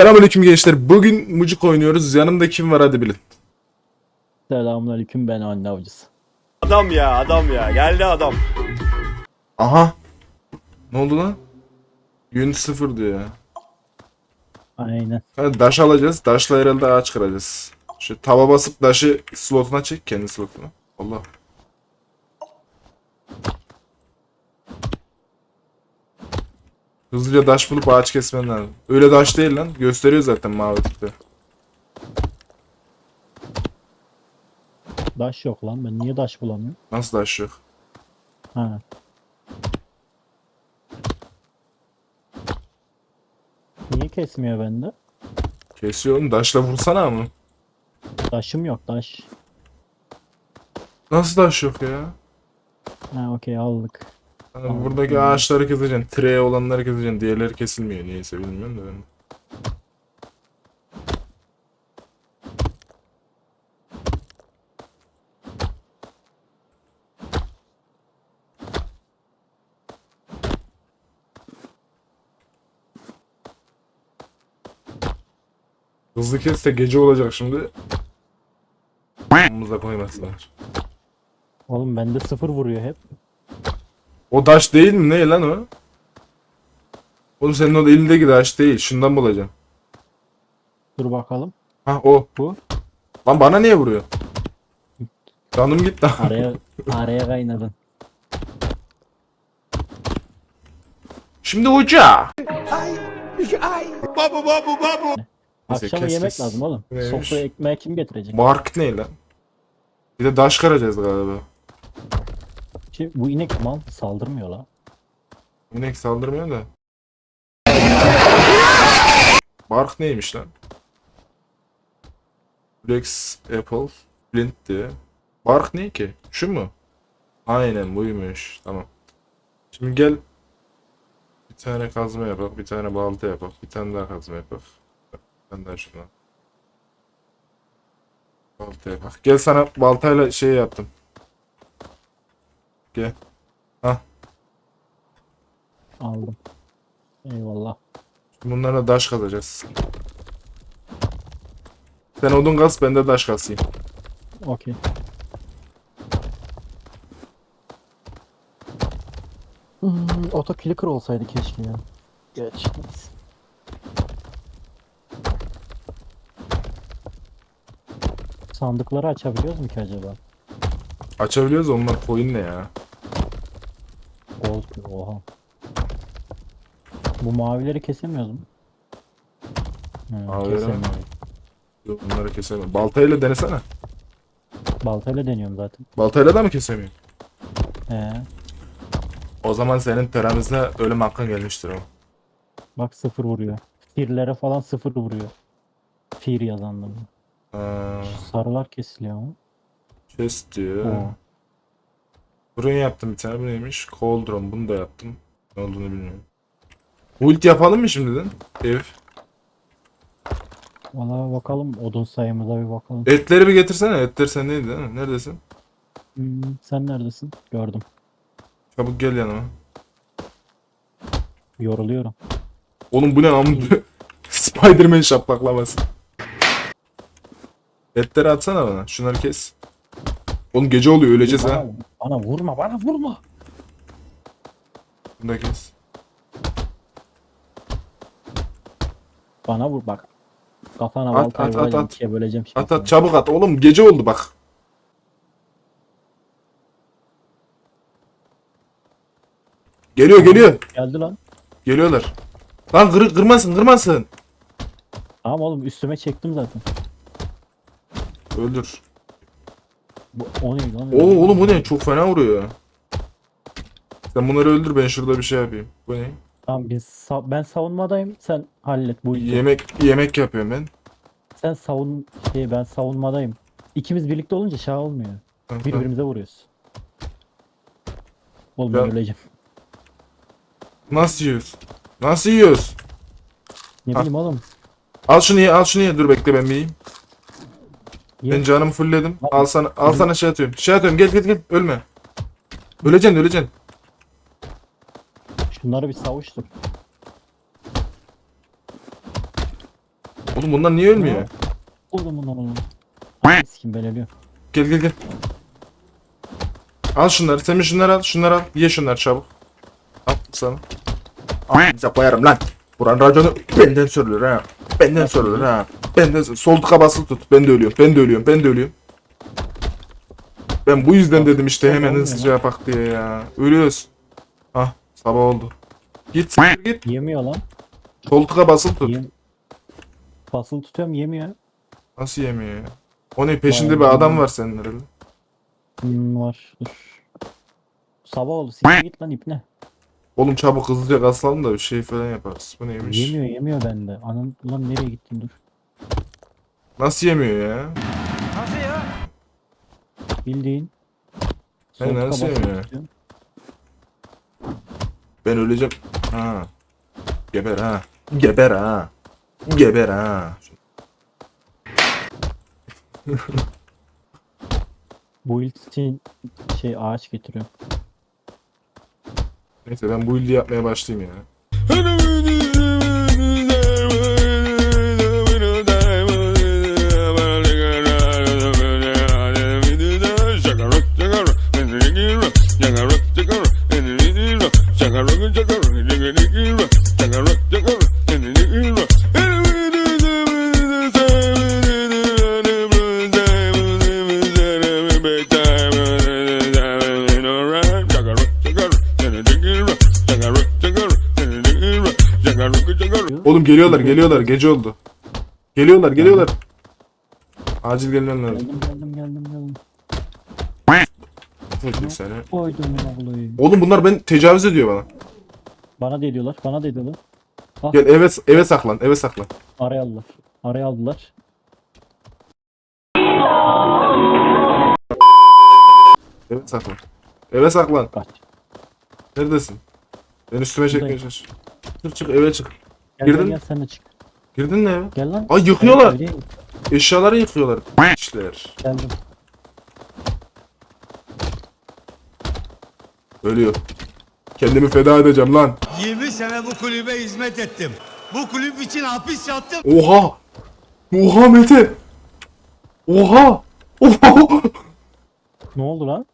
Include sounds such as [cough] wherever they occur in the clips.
Selamünaleyküm gençler. Bugün mucuk oynuyoruz. Yanımda kim var hadi bilin. Selamünaleyküm ben anne avcısı. Adam ya adam ya geldi adam. Aha. Ne oldu lan? Yün sıfır diyor ya. Aynen. Hadi daş alacağız. Daşla herhalde ağaç kıracağız. Şu tava basıp daşı slotuna çek. Kendi slotuna. Allah. Hızlıca daş bulup ağaç kesmen lazım. Öyle daş değil lan. Gösteriyor zaten mavi tipte. Daş yok lan ben niye daş bulamıyorum? Nasıl daş yok? Ha. Niye kesmiyor bende? Kesiyor oğlum. Daşla vursana ama. Daşım yok daş. Nasıl daş yok ya? Ha okey aldık. Yani buradaki ağaçları keseceksin. Tire olanları keseceksin. Diğerleri kesilmiyor. Niyeyse bilmiyorum da ben. Hızlı kes de gece olacak şimdi. Omumuza koymasınlar. Oğlum bende sıfır vuruyor hep. O taş değil mi? Ne lan o? Oğlum senin o elindeki taş değil. Şundan bulacaksın. Dur bakalım. Ha o. Bu. Lan bana niye vuruyor? Canım gitti. [laughs] Araya araya kaynadın. Şimdi uca. Babu babu babu. Neyse, Akşama kes, yemek kes. lazım oğlum. Neymiş? Sofraya ekmeği kim getirecek? Mark ne lan? Bir de daş karacağız galiba. Şey, bu inek mal saldırmıyor la. İnek saldırmıyor da. Bark neymiş lan? Flex Apple Flint diye. Bark ne ki? Şu mu? Aynen buymuş. Tamam. Şimdi gel bir tane kazma yapak, bir tane balta yapak, bir tane daha kazma yapak. Bir tane daha şuna. Balta yapak. Gel sana baltayla şey yaptım. Gel. Aldım. Eyvallah. Bunlara daş kazacağız. Sen odun kaz, ben de daş kasayım. Okey. Hmm, auto clicker olsaydı keşke ya. Geç. Sandıkları açabiliyoruz mu ki acaba? Açabiliyoruz onlar coin ne ya? Gold oha. Bu mavileri kesemiyoruz mu? Hı, Mavileri mi? Yok, Bunları kesemiyorum. Baltayla denesene. Baltayla deniyorum zaten. Baltayla da mı kesemiyorsun? Ee, O zaman senin teramızda ölüm hakkın gelmiştir o. bak sıfır vuruyor. Firlere falan sıfır vuruyor. Fir yazandım. Aa, Sarılar kesiliyor ama. Chest diyor. Oo. Buraya yaptım bir tane. Bu neymiş? Cauldron. Bunu da yaptım. Ne olduğunu bilmiyorum. Ult yapalım mı şimdiden? Ev. Valla bakalım odun sayımıza bir bakalım. Etleri bir getirsene. Etler sendeydi değil mi? Neredesin? Hmm, sen neredesin? Gördüm. Çabuk gel yanıma. Yoruluyorum. Oğlum bu ne lan? [laughs] Spider-Man şaplaklaması. Etleri atsana bana. Şunları kes. Oğlum gece oluyor öleceğiz ha. Bana, vurma bana vurma. Bunu da kes. Bana vur bak. Kafana At, baltayı at, at, at. ikiye böleceğim şimdi. At at çabuk at. Oğlum gece oldu bak. Geliyor geliyor. Geldi lan. Geliyorlar. Lan kır, kırmasın kırmasın. Tamam oğlum üstüme çektim zaten. Öldür. Bu, o ne lan? Oo oğlum bu ne? Çok fena vuruyor. Sen bunları öldür ben şurada bir şey yapayım. Bu ne? Tamam biz sa- ben savunmadayım. Sen hallet bu işi. Yemek yemek yapıyorum ben. Sen savun şey ben savunmadayım. İkimiz birlikte olunca şey olmuyor. Birbirimize vuruyoruz. Oğlum ben Ya- öleceğim. Nasıl yiyoruz? Nasıl yiyoruz? Ne Ha. bileyim oğlum. Al şunu ye, al şunu ye. Dur bekle ben bir yiyeyim. Ye. Ben canımı fullledim. Al. Sana, al sana şey atıyorum. Şey atıyorum. Gel gel gel. Ölme. Öleceksin, öleceksin. Şunları bir savuştur. Oğlum bunlar niye ölmüyor? Oğlum oğlum. Ay sikim ben ölüyorum. Gel gel gel. Al şunları. Semih şunları al. Şunları al. Ye şunları çabuk. Al sana. Al bize koyarım lan. Buranın raconu benden sorulur ha. Benden sorulur ha. Benden sol tıka basılı tut. Ben de ölüyorum. Ben de ölüyorum. Ben de ölüyorum. Ben bu yüzden dedim işte hemen hızlıca yapak diye ya. Ölüyoruz. Ah sabah oldu. Git s- git. Yemiyor lan. Sol tıka basılı tut. Yem... Basılı tutuyorum yemiyor. Nasıl yemiyor ya? O ne peşinde bir adam var senin herhalde. Hmm, var. Dur. Sabah oldu. Siktir git lan ipne. Oğlum çabuk hızlıca kaslanın da bir şey falan yaparız. Bu neymiş? Yemiyor yemiyor bende. Anam ulan nereye gittin dur. Nasıl yemiyor ya? Bildiğin. Ben Sol tıka nasıl basılı yemiyor? Ben öleceğim. Ha. Geber ha. Geber ha. Geber ha. [laughs] Bu ilk için şey ağaç getiriyorum. Neyse ben bu ildi yapmaya başlayayım ya. Oğlum geliyorlar geliyorlar gece oldu. Geliyorlar geliyorlar. Acil gelmen lazım. Geldim geldim geldim geldim. Tek seni. Koydum. Oğlum bunlar ben tecavüz ediyor bana. Bana da ediyorlar. Bana da ediyorlar. Gel eve eve saklan eve saklan. Araya aldılar. Araya aldılar. Eve saklan. Eve saklan. Kaç. Neredesin? Ben üstüme çekmeye çalış. Çık çık eve çık. Gel Girdin gel gel sen de çık. Girdin mi eve? Gel lan. Ay yıkıyorlar. Öyle- Eşyaları yıkıyorlar. İşler. Geldim. Ölüyor. Kendimi feda edeceğim lan. 20 sene bu kulübe hizmet ettim. Bu kulüp için hapis yattım. Oha! Oha Mete! Oha! Oha! Ne oldu lan?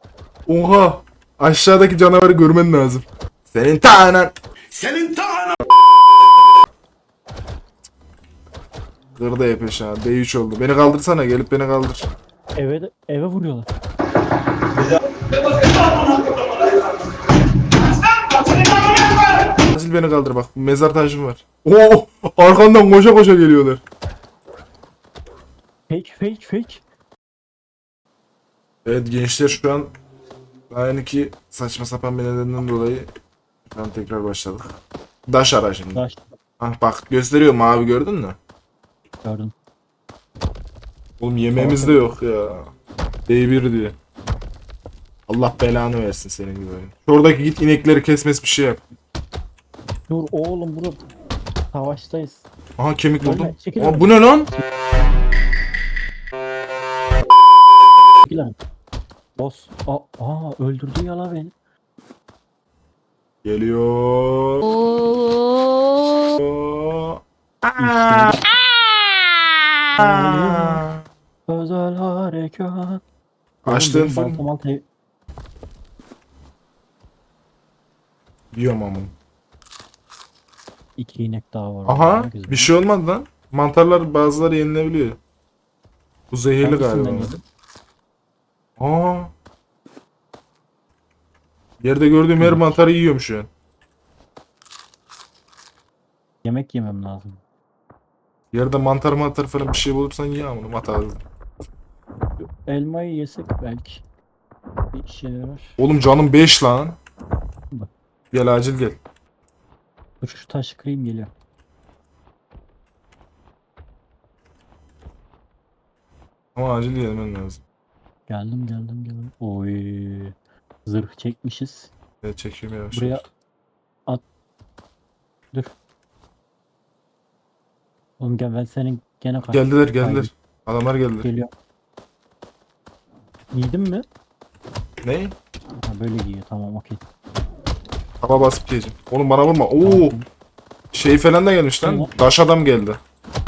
Oha! Aşağıdaki canavarı görmen lazım. Senin tanen. Senin ta Kırda hep aşağı. D3 oldu. Beni kaldırsana gelip beni kaldır. Eve eve vuruyorlar. Acil beni kaldır bak. Mezar taşım var. Oo! Arkandan koşa koşa geliyorlar. Fake fake fake. Evet gençler şu an aynı ki saçma sapan bir nedenden dolayı şu an tekrar başladık. Daş ara şimdi. Taş Ah bak gösteriyor mavi gördün mü? Gördüm. Oğlum yemeğimiz de yok ya. D1 diye. Allah belanı versin senin gibi. oyun. Şuradaki git inekleri kesmesi bir şey yap. Dur oğlum burada savaştayız. Aha kemik buldum. çekil Aa, abi. bu ne lan? Çekil lan. Boss. Aa, aa öldürdü ya la beni. Geliyor. İşte. Özel harekat. Açtığın full. baltam altı- Yiyorum amın. İki inek daha var. Aha güzel. bir şey olmadı lan. Mantarlar bazıları yenilebiliyor. Bu zehirli Hangisinden galiba. yedin? Aa. Yerde gördüğüm her mantarı yiyorum şu an. Yemek yemem lazım. Yerde mantar mantar falan bir şey bulursan ye amına mantar. Elmayı yesek belki. Bir işe yarar. Oğlum canım 5 lan. Gel acil gel. Dur şu taşı kırayım geliyor. Ama acil gelmen lazım. Geldim geldim geldim. Oy. Zırh çekmişiz. Evet çekiyorum yavaş. Buraya yavaş. at. Dur. Oğlum gel ben senin gene kaç. Geldiler geldiler. Adamlar geldiler. Geliyor. Giydin mi? Ne? Ha böyle giyiyor tamam okey. Hava basıp diyeceğim. Oğlum bana vurma. Oo. Şey falan da gelmiş lan. Tamam. Daş adam geldi.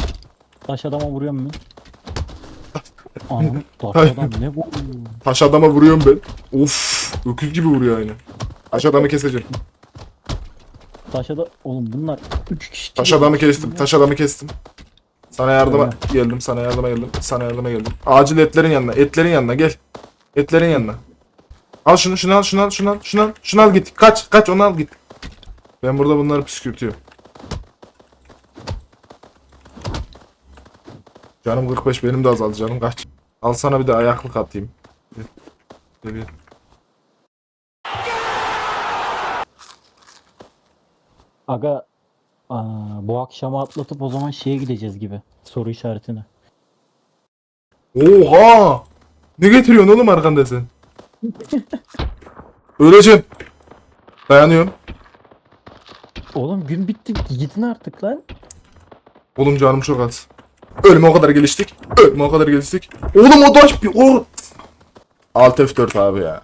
[laughs] Taş adama vuruyorum ben. Anam taş Hayır. adam ne bu? Taş adama vuruyorum ben. Of, öküz gibi vuruyor aynı. Taş adamı keseceğim. Taş adam oğlum bunlar 3 kişi. Taş adamı kestim. Taş adamı kestim. Sana yardıma geldim. Sana yardıma geldim. Sana yardıma geldim. Acil etlerin yanına. Etlerin yanına gel. Etlerin yanına. Al şunu, şunu al, şunu al, şunu al, şunu al, şunu al git. Kaç, kaç onu al git. Ben burada bunları püskürtüyorum. Canım 45 benim de azaldı canım kaç. Al sana bir de ayaklık atayım. Gel. Gel, gel. Aga aa, bu akşamı atlatıp o zaman şeye gideceğiz gibi. Soru işaretine. Oha! Ne getiriyorsun oğlum arkanda sen? [laughs] Öleceğim. Dayanıyorum. Oğlum gün bitti gidin artık lan. Oğlum canım çok az. Ölüme o kadar geliştik. Ölüme o kadar geliştik. Oğlum o taş bir o. Alt F4 abi ya.